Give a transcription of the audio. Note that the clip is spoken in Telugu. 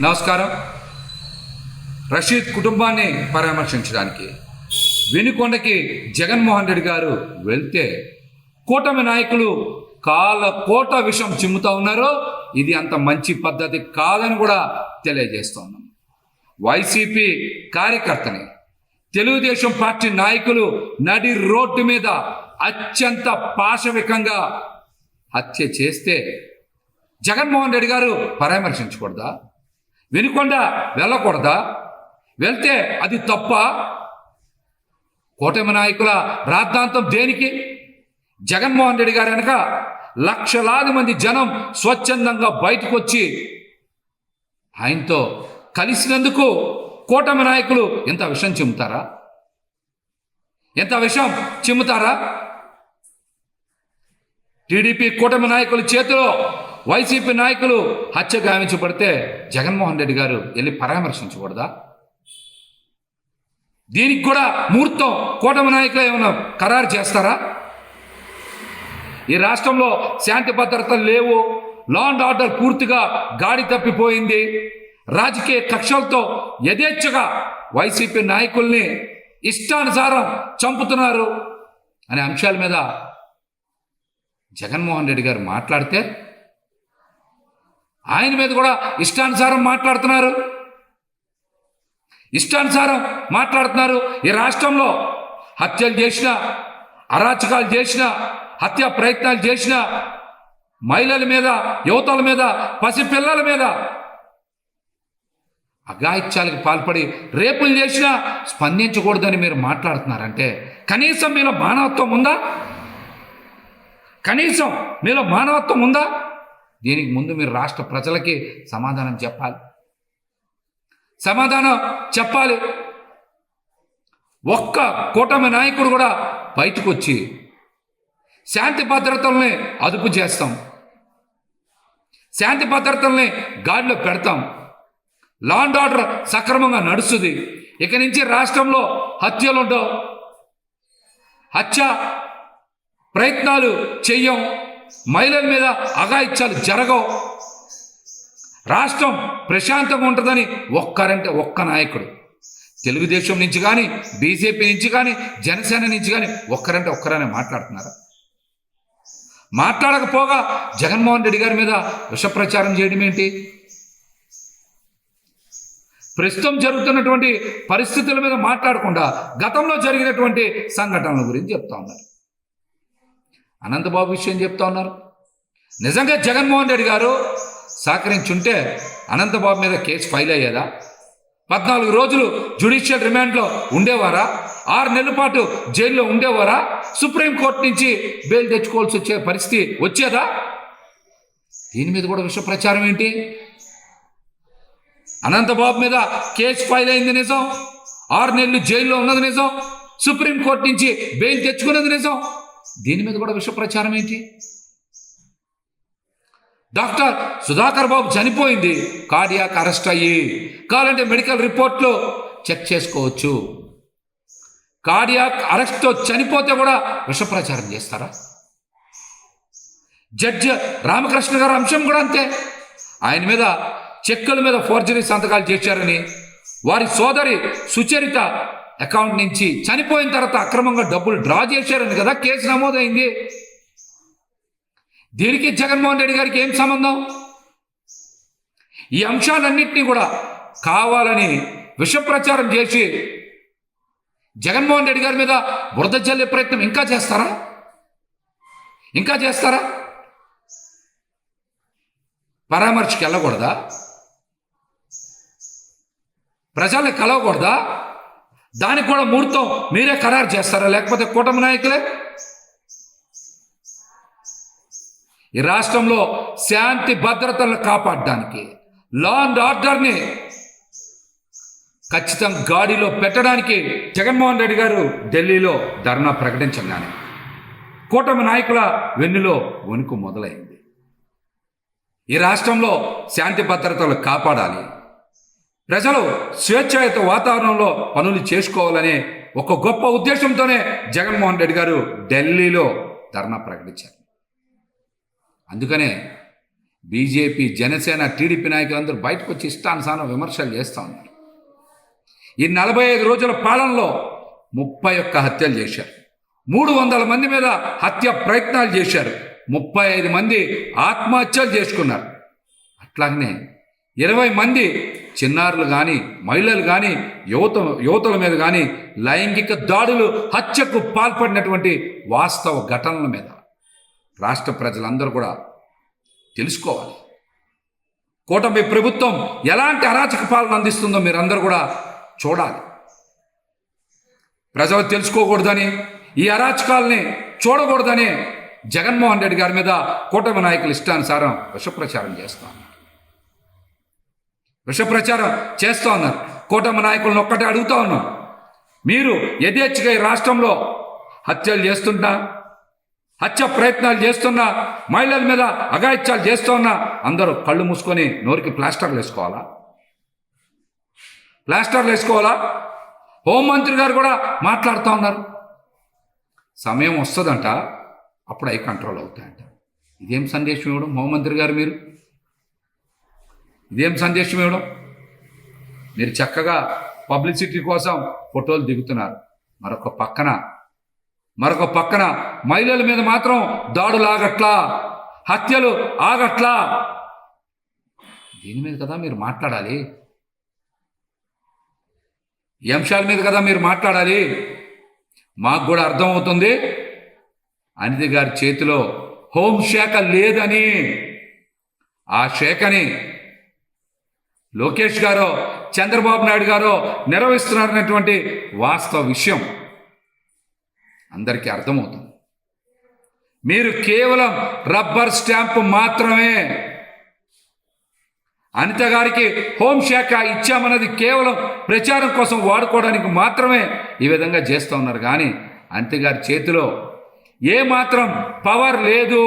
నమస్కారం. రషీద్ కుటుంబాన్ని పరామర్శించడానికి వెనుకొండకి జగన్మోహన్ రెడ్డి గారు వెళ్తే కూటమి నాయకులు కాల కోట విషం చిమ్ముతా ఉన్నారు ఇది అంత మంచి పద్ధతి కాదని కూడా తెలియజేస్తున్నాం వైసీపీ కార్యకర్తని తెలుగుదేశం పార్టీ నాయకులు నడి రోడ్డు మీద అత్యంత పాశవికంగా హత్య చేస్తే జగన్మోహన్ రెడ్డి గారు పరామర్శించకూడదా? వినుకొండ వెళ్ళకూడదా? వెళ్తే అది తప్ప? కూటమి నాయకుల రాద్ధాంతం దేనికి? జగన్మోహన్ రెడ్డి గారు వెనక లక్షలాది మంది జనం స్వచ్ఛందంగా బయటకు వచ్చి ఆయనతో కలిసినందుకు కూటమి నాయకులు ఎంత విషం చిమ్ముతారా ఎంత విషం చిమ్ముతారా టీడీపీ కూటమి నాయకుల చేతిలో వైసీపీ నాయకులు హత్య గావించబడితే జగన్మోహన్ రెడ్డి గారు వెళ్ళి పరామర్శించకూడదా? దీనికి కూడా ముహూర్తం కూటమి నాయకులు ఏమైనా ఖరారు చేస్తారా? ఈ రాష్ట్రంలో శాంతి భద్రతలు లేవు లా అండ్ ఆర్డర్ పూర్తిగా గాడి తప్పిపోయింది. రాజకీయ కక్షలతో యథేచ్ఛగా వైసీపీ నాయకుల్ని ఇష్టానుసారం చంపుతున్నారు అనే అంశాల మీద జగన్మోహన్ రెడ్డి గారు మాట్లాడితే ఆయన మీద కూడా ఇష్టానుసారం మాట్లాడుతున్నారు. ఇష్టానుసారం మాట్లాడుతున్నారు. ఈ రాష్ట్రంలో హత్యలు చేసిన అరాచకాలు చేసిన హత్య ప్రయత్నాలు చేసిన మహిళల మీద యువతల మీద పసిపిల్లల మీద అఘాయిత్యాలకు పాల్పడి రేపులు చేసినా స్పందించకూడదని మీరు మాట్లాడుతున్నారంటే కనీసం మీలో మానవత్వం ఉందా? కనీసం మీలో మానవత్వం ఉందా? దీనికి ముందు మీరు రాష్ట్ర ప్రజలకి సమాధానం చెప్పాలి. సమాధానం చెప్పాలి. ఒక్క కూటమి నాయకుడు కూడా బయటకు వచ్చి శాంతి భద్రతల్ని అదుపు చేస్తాం. శాంతి భద్రతల్ని గాడిలో పెడతాం. లా అండ్ ఆర్డర్ సక్రమంగా నడుస్తుంది. ఇక నుంచి రాష్ట్రంలో హత్యలు ఉండవు. హత్య ప్రయత్నాలు చెయ్యం. మహిళల మీద అఘాయిత్యాలు జరగవు. రాష్ట్రం ప్రశాంతంగా ఉంటుందని ఒక్కరంటే ఒక్క నాయకుడు. తెలుగుదేశం నుంచి కానీ బీజేపీ నుంచి కానీ జనసేన నుంచి కానీ ఒక్కరంటే ఒక్కరనే మాట్లాడుతున్నారు. మాట్లాడకపోగా జగన్మోహన్ రెడ్డి గారి మీద విషప్రచారం చేయడం ఏంటి? ప్రస్తుతం జరుగుతున్నటువంటి పరిస్థితుల మీద మాట్లాడకుండా గతంలో జరిగినటువంటి సంఘటనల గురించి చెప్తా ఉన్నారు. అనంతబాబు విషయం చెప్తా ఉన్నారు. నిజంగా జగన్మోహన్ రెడ్డి గారు సహకరించుంటే అనంతబాబు మీద కేసు ఫైల్ అయ్యేదా? పద్నాలుగు రోజులు జ్యుడిషియల్ రిమాండ్లో ఉండేవారా? ఆరు నెలల పాటు జైల్లో ఉండేవారా? సుప్రీంకోర్టు నుంచి బెయిల్ తెచ్చుకోవాల్సి వచ్చే పరిస్థితి వచ్చేదా? దీని మీద కూడా విష ప్రచారం ఏంటి? అనంతబాబు మీద కేసు ఫైల్ అయింది నిజం. ఆరు నెలలు జైల్లో ఉన్నది నిజం. సుప్రీంకోర్టు నుంచి బెయిల్ తెచ్చుకున్నది నిజం. దీని మీద కూడా విష ప్రచారం ఏంటి? డాక్టర్ సుధాకర్ బాబు చనిపోయింది. కార్డియాక్ అరెస్ట్ అయ్యి. కావాలంటే మెడికల్ రిపోర్ట్లో చెక్ చేసుకోవచ్చు. కార్డియాక్ అరెస్ట్తో చనిపోతే కూడా విషప్రచారం చేస్తారా? జడ్జి రామకృష్ణ గారి అంశం కూడా అంతే. ఆయన మీద చెక్కుల మీద ఫోర్జరీ సంతకాలు చేశారని వారి సోదరి సుచరిత అకౌంట్ నుంచి చనిపోయిన తర్వాత అక్రమంగా డబ్బులు డ్రా చేశారని కదా కేసు నమోదైంది. దీనికి జగన్మోహన్ రెడ్డి గారికి ఏం సంబంధం? ఈ అంశాలన్నింటినీ కూడా కావాలని విషప్రచారం చేసి జగన్మోహన్ రెడ్డి గారి మీద బురద జల్లే ప్రయత్నం ఇంకా చేస్తారా? ఇంకా చేస్తారా? పరామర్శకి వెళ్ళకూడదా? ప్రజల్ని కలవకూడదా? దానికి కూడా ముహూర్తం మీరే ఖరారు చేస్తారా? లేకపోతే కూటమి నాయకులే? ఈ రాష్ట్రంలో శాంతి భద్రతలను కాపాడడానికి లా అండ్ ఆర్డర్ని ఖచ్చితంగా గాడిలో పెట్టడానికి జగన్మోహన్ రెడ్డి గారు ఢిల్లీలో ధర్నా ప్రకటించగానే కూటమి నాయకుల వెన్నులో వణుకు మొదలైంది. ఈ రాష్ట్రంలో శాంతి భద్రతలు కాపాడాలి. ప్రజలు స్వేచ్ఛాయుత వాతావరణంలో పనులు చేసుకోవాలనే ఒక గొప్ప ఉద్దేశంతోనే జగన్మోహన్ రెడ్డి గారు ఢిల్లీలో ధర్నా ప్రకటించారు. అందుకనే బీజేపీ జనసేన టీడీపీ నాయకులందరూ బయటకు వచ్చి ఇష్టానుసారం విమర్శలు చేస్తూ ఉన్నారు. ఈ నలభై ఐదు రోజుల పాలనలో ముప్పై ఒక్క హత్యలు చేశారు. మూడు వందల మంది మీద హత్య ప్రయత్నాలు చేశారు. ముప్పై ఐదు మంది ఆత్మహత్యలు చేసుకున్నారు. అట్లాగనే ఇరవై మంది చిన్నారులు కానీ మహిళలు కానీ యువత యువతల మీద కానీ లైంగిక దాడులు హత్యకు పాల్పడినటువంటి వాస్తవ ఘటనల మీద రాష్ట్ర ప్రజలందరూ కూడా తెలుసుకోవాలి. కూటమి ప్రభుత్వం ఎలాంటి అరాచక పాలన అందిస్తుందో మీరందరూ కూడా చూడాలి. ప్రజలు తెలుసుకోకూడదని ఈ అరాచకాలని చూడకూడదని జగన్మోహన్ రెడ్డి గారి మీద కూటమి నాయకులు ఇష్టానుసారం విషప్రచారం చేస్తాను విష ప్రచారం చేస్తూ ఉన్నారు. కూటమి నాయకులను ఒక్కటే అడుగుతా ఉన్నాం. మీరు యథేచ్ఛగా ఈ రాష్ట్రంలో హత్యలు చేస్తున్నా హత్య ప్రయత్నాలు చేస్తున్నా మహిళల మీద అఘాయిత్యాలు చేస్తున్నా అందరూ కళ్ళు మూసుకొని నోరికి ప్లాస్టర్లు వేసుకోవాలా? ప్లాస్టర్లు వేసుకోవాలా? హోంమంత్రి గారు కూడా మాట్లాడుతూ ఉన్నారు. సమయం వస్తుందంట అప్పుడు అవి కంట్రోల్ అవుతాయంట. ఇదేం సందేశం ఇవ్వడం? హోంమంత్రి గారు మీరు? ఇదేం సందేశం ఇవ్వడం? మీరు చక్కగా పబ్లిసిటీ కోసం ఫోటోలు దిగుతున్నారు. మరొక పక్కన మరొక పక్కన మహిళల మీద మాత్రం దాడులు ఆగట్లా హత్యలు ఆగట్లా. దీని మీద కదా మీరు మాట్లాడాలి? ఈ అంశాల మీద కదా మీరు మాట్లాడాలి? మాకు కూడా అర్థమవుతుంది. అనిత గారి చేతిలో హోంశాఖ లేదని ఆ శాఖని లోకేష్ గారో చంద్రబాబు నాయుడు గారో నిర్వహిస్తున్నారనేటువంటి వాస్తవ విషయం అందరికీ అర్థమవుతుంది. మీరు కేవలం రబ్బర్ స్టాంప్ మాత్రమే అనిత గారికి హోంశాఖ ఇచ్చామన్నది కేవలం ప్రచారం కోసం వాడుకోవడానికి మాత్రమే ఈ విధంగా చేస్తూ ఉన్నారు. కానీ అనిత గారి చేతిలో ఏ మాత్రం పవర్ లేదు.